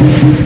น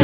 ะ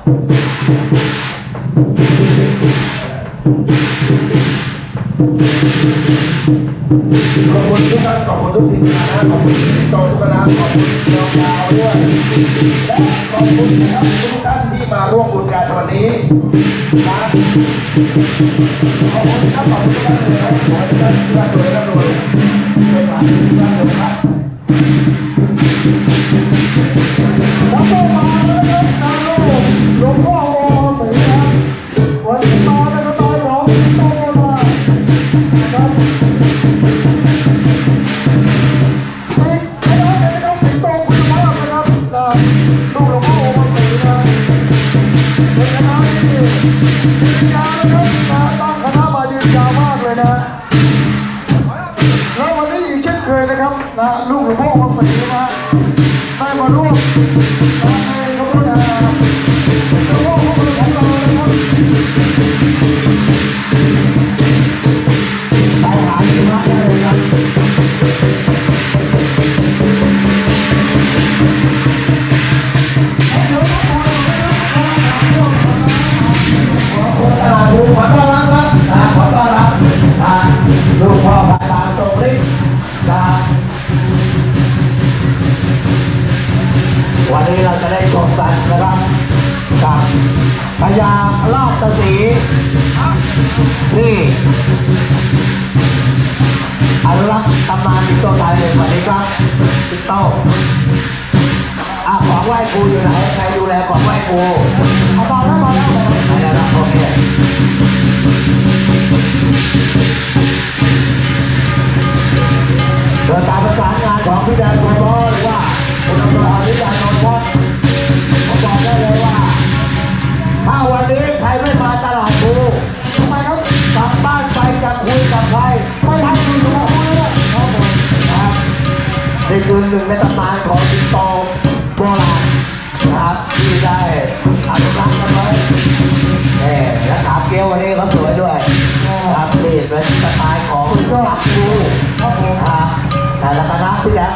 บและมีภรรยาคุณนายด้วยโดยกานขอบคุณอมรนิยาเวรคุณอมรนิยาเวรผู้ประสานงานเชิญสิงโตทุกท่านครับก็ขอบคุณนะขอบคุณทุกทีมงานนะขอบคุณพี่โตทุกคณะขอบคุณน้องดาวด้วยและขอบคุณนะครับทุกท่านที่มาร่วมบุญกันวันนี้นะขอบคุณครับขอบคุณทุกท่านเลยนะขอให้ทุกท่านร่ำรวยร่ำรวยไปผ่านทุกท่านเลยครับแล้วก็มา วันนี้เราจะได้ชมกันนะครับกับพญาลาดสีนี่อนุรักษ์ตำนานสิงโตไทยสวัสดีครับสิงโตอะของไหว้ครูอยู่ไหนใครดูแลของไหว้ครูเอามาแล้วมาแล้วมาแล้วโอเคานงานของพี่แดนคุณพ่อหรือว่าคุณอมรวิญญาณนนท์ครับผมบอกได้เลยว่า ถ้าวันนี้ใครไม่มาตลาดกูทำไมครับกลับบ้านไปจะคุยกับใครไม่ให้คุยกับคุยเลยครับผมครับนี่คือหนึ่งในตำนานของสิงโต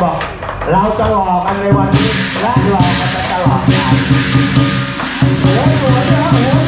บอก เราจะหลอกกันในวันนี้และหลอกกันตลอดกาลโอ้โหสวยนะครับโอ้โห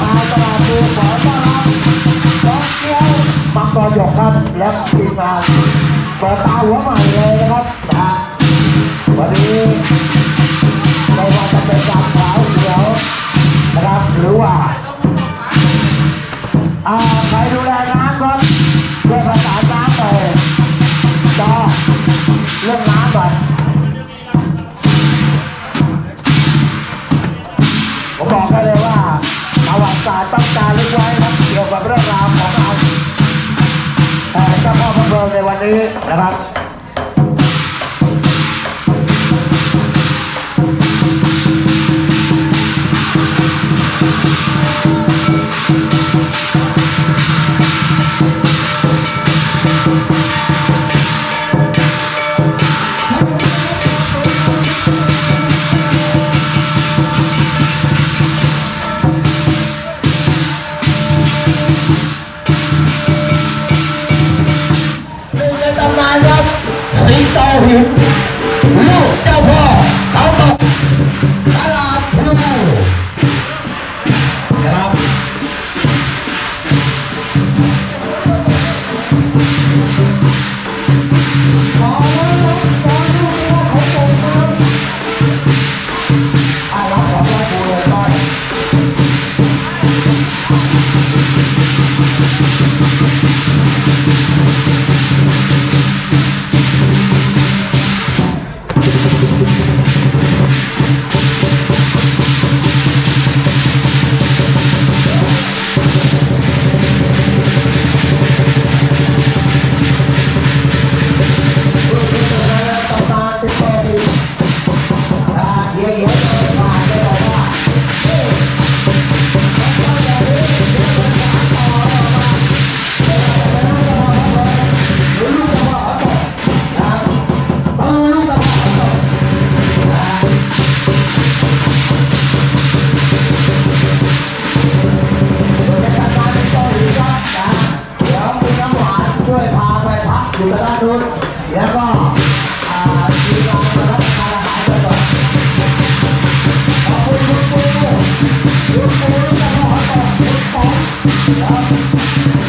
คาตลาดภูขอต้อนรับน้องเกี้ยวมังกรหยกครับและทีมงานเปิดตาหัวใหม่เลยนะครับนะวันนี้ไม่ว่าจะเป็นการขาวเขียวนะครับหรือว่าอาใครดูแลน้ำครัเรื่องภาษาน้ำไปจอเรื่องน้ำไป ในวันนี้นะครับ แล้วก็อ่าทีมงานมารับประทานอาหารกันก่อนขอบคุณคุณปูคุณปูแล้วก็ขอขอบคุณป๋องครับ